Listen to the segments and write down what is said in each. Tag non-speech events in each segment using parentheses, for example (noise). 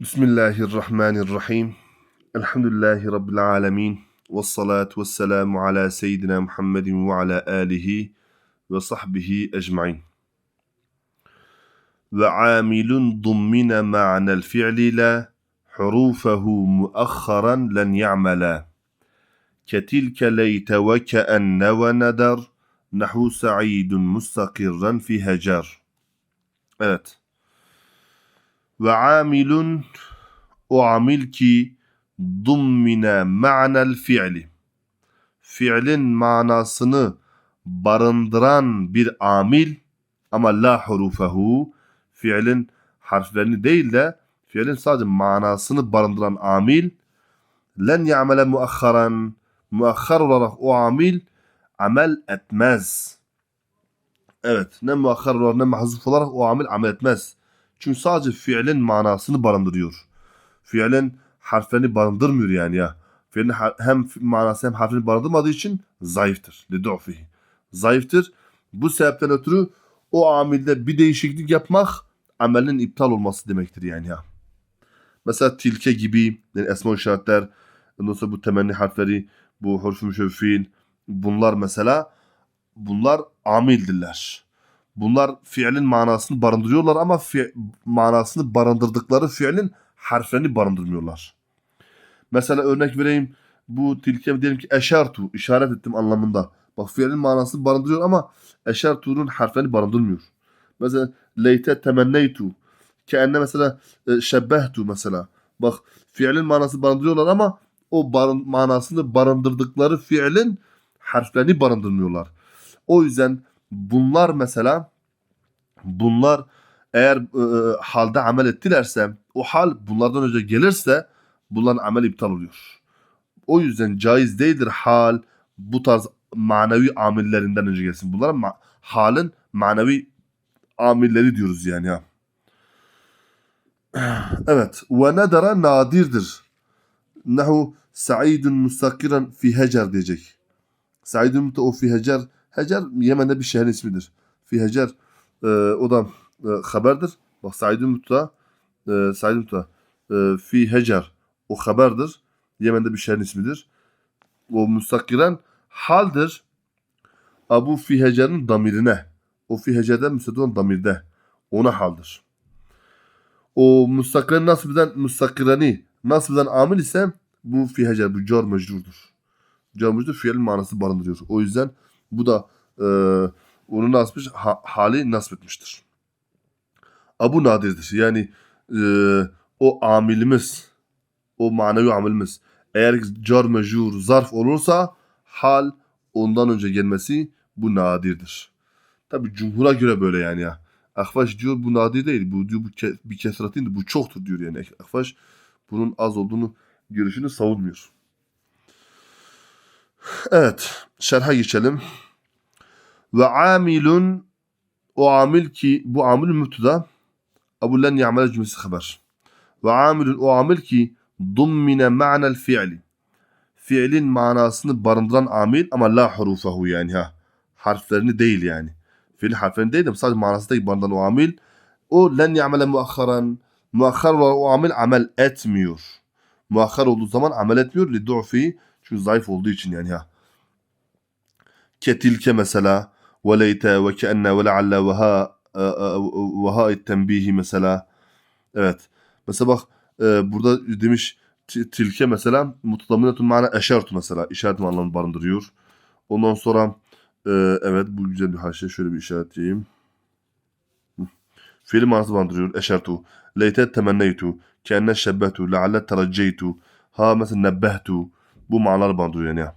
Bismillahirrahmanirrahim. Elhamdülillahi Rabbil alemin. Ve salatu ve selamu ala seyyidina Muhammedin ve ala alihi ve sahbihi ecmain. Ve amilun dummine ma'nel fi'li la hurufahu muakharan len ya'mela. Ketilke leyte ve keenne ve nedar nahu sa'idun mustakirran fi hecar. Evet. Ve amilun o amil ki dummine ma'nel fi'li. Fi'lin manasını barındıran bir amil ama la hurufehu fi'lin harflerini değil de fi'lin sadece manasını barındıran amil len ya'mele muakharan muakhar olarak o amil amel etmez. Evet ne muakhar olarak ne mahzuf olarak o amil amel etmez. Çünkü sadece fiilin manasını barındırıyor. Fiilin harflerini barındırmıyor yani ya. Fiilin hem manası hem harfini barındırmadığı için zayıftır. Lidu'fihi. Zayıftır. Bu sebepten ötürü o amilde bir değişiklik yapmak amelin iptal olması demektir yani ya. Mesela tilke gibi yani esma işaretler, ondan sonra bu temenni harfleri, bu huruf-u müşevfil, bunlar mesela bunlar amildirler. Bunlar fiilin manasını barındırıyorlar ama fi- manasını barındırdıkları fiilin harflerini barındırmıyorlar. Mesela örnek vereyim. Bu tilke diyelim ki eşartu işaret ettim anlamında. Bak fiilin manasını barındırıyor ama eşartu'nun harflerini barındırmıyor. Mesela leyte temenneytu. Keenne mesela e, şebbehtu mesela. Bak fiilin manası barındırıyorlar ama o barın, manasını barındırdıkları fiilin harflerini barındırmıyorlar. O yüzden bunlar mesela bunlar eğer e, halde amel ettilerse o hal bunlardan önce gelirse bunların amel iptal oluyor. O yüzden caiz değildir hal bu tarz manevi amillerinden önce gelsin. Bunlara ma- halin manevi amilleri diyoruz yani ya. (clears throat) Evet. Ve nedara nadirdir. Nehu sa'idun mustakiran fi hecer diyecek. Sa'idun o fi hecer. Hecer Yemen'de bir şehrin ismidir. Fi hecer e, o da e, haberdir. Bak Sa'idun Mutta e, Sa'idun Mutta e, fi hecer o haberdir. Yemen'de bir şehrin ismidir. O mustakiran haldir. Abu fi hecerin damirine. O fi hecerden müstedil olan damirde. Ona haldir. O mustakiran nasıl birden mustakirani nasıl birden amil ise bu fi hecer bu car mecrurdur. Car mecrur fiilin manası barındırıyor. O yüzden bu da e, onu etmiş? Ha, hali nasip etmiştir. Abu nadirdir. Yani e, o amilimiz, o manevi amilimiz eğer car mecrur zarf olursa hal ondan önce gelmesi bu nadirdir. Tabi cumhura göre böyle yani ya. Akfaş diyor bu nadir değil. Bu diyor bu ke, bir kesratin bu çoktur diyor yani. Akfaş bunun az olduğunu görüşünü savunmuyor. Evet. Şerha geçelim. Ve amilun o amil ki bu amil mübteda Ebu len ya'mel cümlesi haber. Ve amilun o amil ki dummine ma'nel fi'li. Fiilin manasını barındıran amil ama la hurufahu yani ha. Harflerini değil yani. Fiilin harflerini değil de sadece manası değil barındıran o amil. O len ya'mele muakharan. Muakhar olarak o amil amel etmiyor. Muakhar olduğu zaman amel etmiyor. Li du'fi çünkü zayıf olduğu için yani ha. Ketilke mesela ve leyte ve keenne ve lealle ve ha ve ha tembihi mesela. Evet. Mesela bak e, burada demiş ti- tilke mesela mutlaminatun mana eşartu mesela. işaret anlamını barındırıyor. Ondan sonra e, evet bu güzel bir haşe. Şöyle bir işaretleyeyim. Fiil manası barındırıyor. Eşartu. Leyte temenneytu. Keenne şebbetu. Lealle teracceytu. Ha mesela nebbehtu. Bu manaları barındırıyor yani.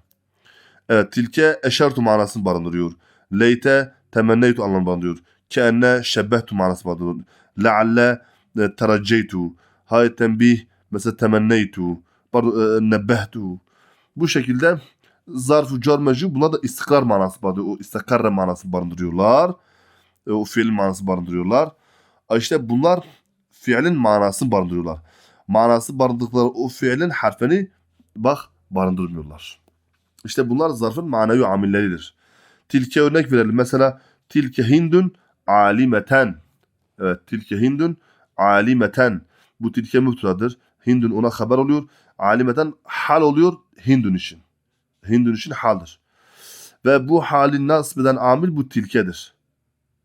Evet tilke eşartu manasını barındırıyor. Leyte temenneytu anlamını barındırıyor. Keenne şebbehtu manası barındırıyor. Lealle e, teracceytu. Hay tembih mesela temenneytu. Pardon e, nebbehtu. Bu şekilde zarf-ı car mecrur bunlar da istikrar manası barındırıyor. O istikarre manası barındırıyorlar. E, o fiil manası barındırıyorlar. İşte bunlar fiilin manasını barındırıyorlar. Manası barındırdıkları o fiilin harfini bak barındırmıyorlar. İşte bunlar zarfın manevi amilleridir. Tilke örnek verelim. Mesela tilke hindun alimeten. Evet tilke hindun alimeten. Bu tilke müptedadır. Hindun ona haber oluyor. Alimeden hal oluyor Hindun için. Hindun için haldir. Ve bu halin nasip eden amil bu tilkedir.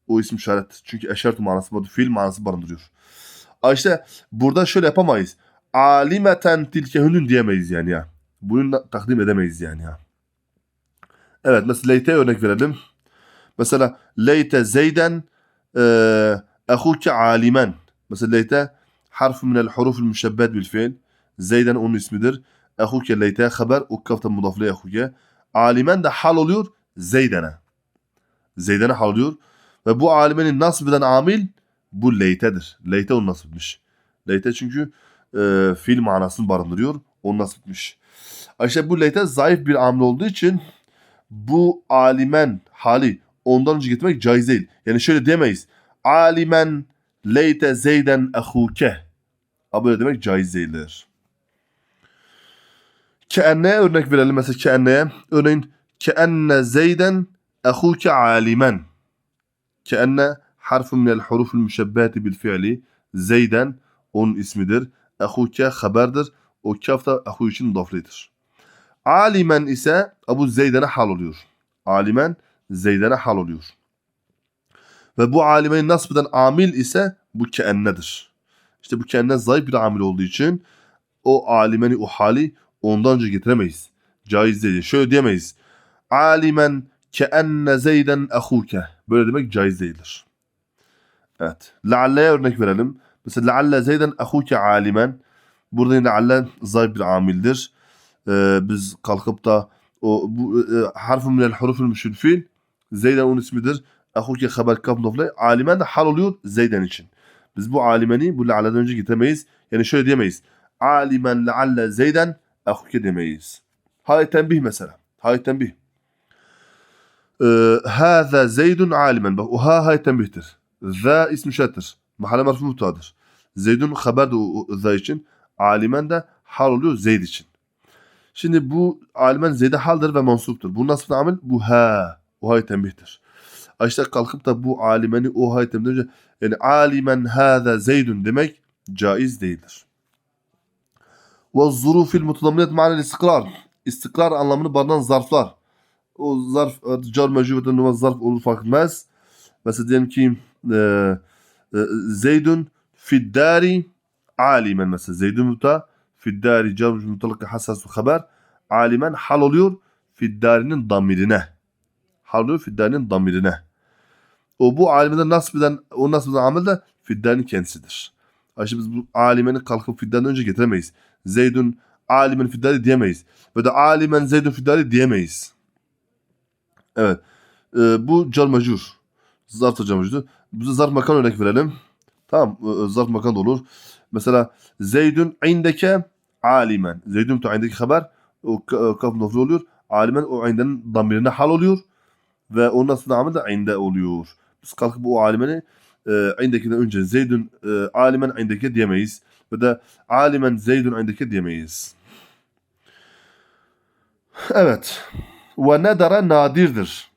O isim işaret. Çünkü eşert manası var. Fiil manası barındırıyor. İşte burada şöyle yapamayız. Alimeten tilke hündün diyemeyiz yani ya. Bunu takdim edemeyiz yani ya. Evet mesela leyte örnek verelim. Mesela leyte zeyden eee ehuke alimen. Mesela leyte harf minel huruf müşebbet bil fiil. Zeyden onun ismidir. Ehuke leyte haber. O kafta mudaflı ehuke. Alimen de hal oluyor zeydene. Zeydene hal oluyor. Ve bu alimenin nasip eden amil bu leytedir. Leyte onu nasip etmiş. Leyte çünkü e, fiil manasını barındırıyor. Onu nasip etmiş. İşte bu leyte zayıf bir amil olduğu için bu alimen hali ondan önce getirmek caiz değil. Yani şöyle demeyiz. Alimen leyte zeyden ehuke. Böyle demek caiz değildir. Keenneye örnek verelim mesela keenneye. Örneğin keenne zeyden ehuke alimen. Keenne harfu minel huruful müşebbeti bil fiili. Zeyden onun ismidir. Ehuke haberdir. O kaf da ehu için mudaflidir. Alimen ise Abu Zeyden'e hal oluyor. Alimen Zeyden'e hal oluyor. Ve bu alimeyi nasip eden amil ise bu keennedir. İşte bu keenne zayıf bir amil olduğu için o alimeni, o hali ondan önce getiremeyiz. Caiz değil. Şöyle diyemeyiz. Alimen keenne zeyden ehuke. Böyle demek caiz değildir. Evet. Lealle'ye örnek verelim. Mesela lealle zeyden ehuke alimen. Burada yine lealle zayıf bir amildir. Ee, biz kalkıp da o bu e, harfun minel huruful müşrifil Zeyden onun ismidir. Ehuke haber kaf nofle. Alimen de hal oluyor Zeyden için. Biz bu alimeni bu lealleden önce getiremeyiz. Yani şöyle diyemeyiz. Alimen lealle Zeyden ehuke demeyiz. Hay tembih mesela. Hay tembih. Ee, Hâzâ Zeydun alimen. Bak o ha hay tembihtir. Zâ ismi şarttır. Mahalle marfu mutadır. Zeydun haber de zâ için. Alimen de hal oluyor Zeyd için. Şimdi bu alimen zeyde haldir ve mansuptur. Bu nasıl amel? Bu ha. O hay tembihtir. İşte kalkıp da bu alimeni o hay tembih önce yani alimen hâze zeydun demek caiz değildir. Ve zurufil mutlamiyet manel istikrar. İstikrar anlamını barındıran zarflar. O zarf car mecburiyetten numaz zarf olur fark. Mesela diyelim ki e, e, Zeydun fiddari alimen mesela Zeydun muta fiddari car mutlaka hassas haber alimen hal oluyor fiddarinin damirine. Hal oluyor fiddarinin damirine. O bu alimeden nasip eden, o nasip eden amel de fiddarinin kendisidir. Ayşe biz bu alimeni kalkıp fiddardan önce getiremeyiz. Zeydun alimen fiddari diyemeyiz. Ve de alimen zeydun fiddari diyemeyiz. Evet. Ee, bu car mecur. Zarf da car mecurdur. Bize zarf makan örnek verelim. Tamam. Zarf makan da olur. Mesela Zeydun indeke alimen. Zeydun tu indeki haber o ka- kaf nofli oluyor. Alimen o indenin damirine hal oluyor. Ve onun aslında amel de inde oluyor. Biz kalkıp o alimeni e, indekiden önce Zeydun e, alimen indeke diyemeyiz. Ve de alimen Zeydun indeke diyemeyiz. Evet. Ve nedara nadirdir.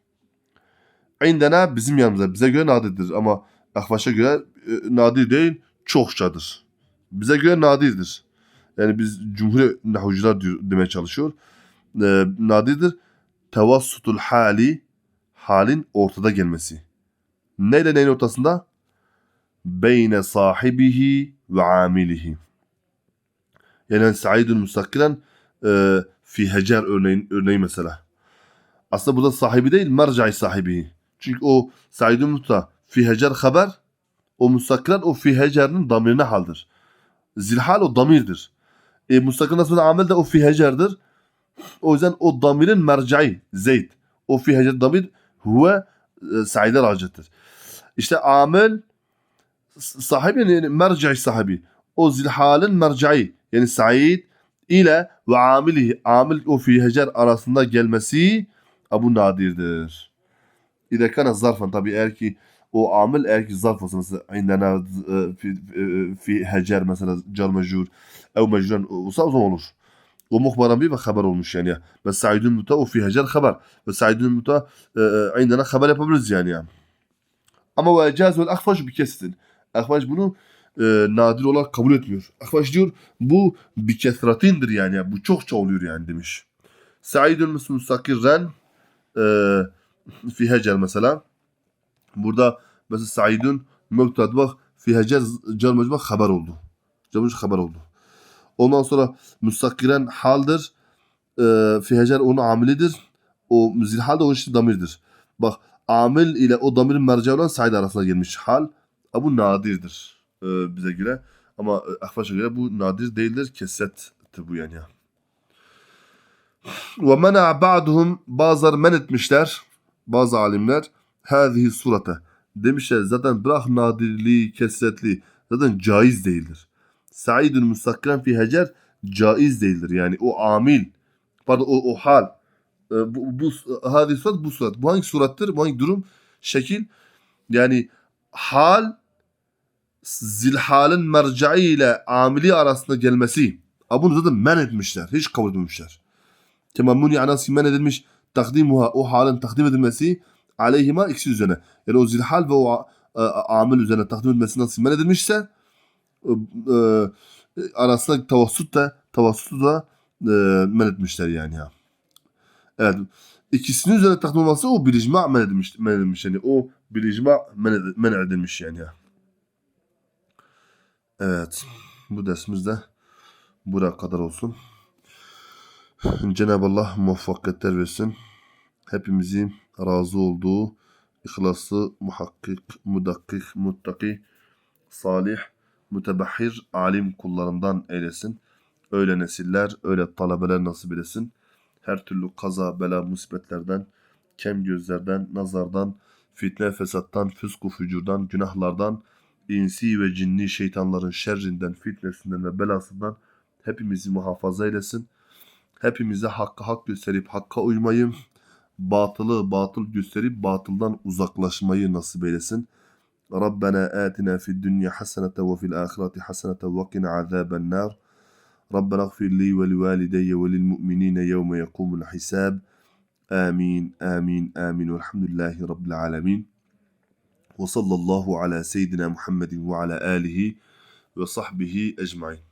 İndena bizim yanımızda. Bize göre nadirdir ama Akbaş'a göre e, nadir değil, çokçadır. Bize göre nadirdir. Yani biz cumhur nahucular diyor, demeye çalışıyor. E, nadirdir. Tevassutul hali halin ortada gelmesi. Neyle neyin ortasında? Beyne sahibihi ve amilihi. Yani saidun müstakilen e, fi hecer örneğin, örneği mesela. Aslında burada sahibi değil, mercai sahibi. Çünkü o mutta fi hecer haber o müstakilen o fi hecerinin damirine haldir. Zilhal o damirdir. E, müstakil nasıl amel de o fi hecerdir. O yüzden o damirin mercai zeyd. O fi hecer damir huve e, saide racettir. İşte amel sahibi yani mercai sahibi. O zilhalin mercai yani said ile ve amili amil o fi hecer arasında gelmesi bu nadirdir. İde kana zarfan tabi eğer ki o indena e, fi, e, fi hecer mesela car mecur ev mecruren olsa o zaman olur. O bir ve haber olmuş yani. O fi hecer haber. Ve saidun muta e, e, indena haber yapabiliriz yani. ya. Ama ve ecaz vel akfaş bir kestin. Akfaş bunu e, nadir olarak kabul etmiyor. Akbaş diyor bu bir kesratindir yani. Bu çokça oluyor yani demiş. Sa'idun mustakirren e, fi hecer mesela. Burada mesela Sa'idun mübtad bak fi hecer car mecbur haber oldu. Mecbur haber oldu. Ondan sonra müstakiren haldir. E, fi hecer onun amilidir. O zilhal de onun için damirdir. Bak amil ile o damirin merceği olan Sa'id arasına gelmiş hal. E, Bu nadirdir e, bize göre. Ama e, Ahfaş'a göre bu nadir değildir. Kesettir bu yani. Ve mena ba'duhum bazıları men etmişler. Bazı alimler. Hâzihi surete. Demişler zaten bırak nadirliği, kesetli. Zaten caiz değildir. Sa'idun mustakkiren fi hecer caiz değildir. Yani o amil, pardon o, o hal. E, bu, bu hadi surat bu surat. Bu hangi surattır? Bu hangi durum? Şekil. Yani hal zilhalin merca'i ile amili arasında gelmesi. Bunu zaten men etmişler. Hiç kabul etmemişler. Temammuni anası men edilmiş. Takdimuha o halin takdim edilmesi aleyhima ikisi üzerine. Yani o zilhal ve o e, amil üzerine takdim edilmesi nasıl men edilmişse e, e, arasında tavassut da tavassutu da e, men etmişler yani ya. Evet. İkisinin üzerine takdim olması o bir icma men edilmiş, men edilmiş yani. O bir icma men, men edilmiş yani ya. Evet. Bu dersimiz de buraya kadar olsun. Cenab-ı Allah muvaffakiyetler versin. Hepimizin razı olduğu, ihlaslı, muhakkik, mudakkik, muttaki, salih, mütebahhir, alim kullarından eylesin. Öyle nesiller, öyle talebeler nasip eylesin. Her türlü kaza, bela, musibetlerden, kem gözlerden, nazardan, fitne, fesattan, fısku, fücurdan, günahlardan, insi ve cinni şeytanların şerrinden, fitnesinden ve belasından hepimizi muhafaza eylesin. Hepimize hakkı hak gösterip hakka uymayı, batılı batıl gösterip batıldan uzaklaşmayı nasip eylesin. Rabbena atina fid dünya hasenete ve fil ahireti hasenete ve qina azaben nar. ربنا اغفر لي ولوالدي وللمؤمنين يوم يقوم الحساب آمين آمين آمين والحمد لله رب العالمين وصلى الله على سيدنا محمد وعلى آله وصحبه أجمعين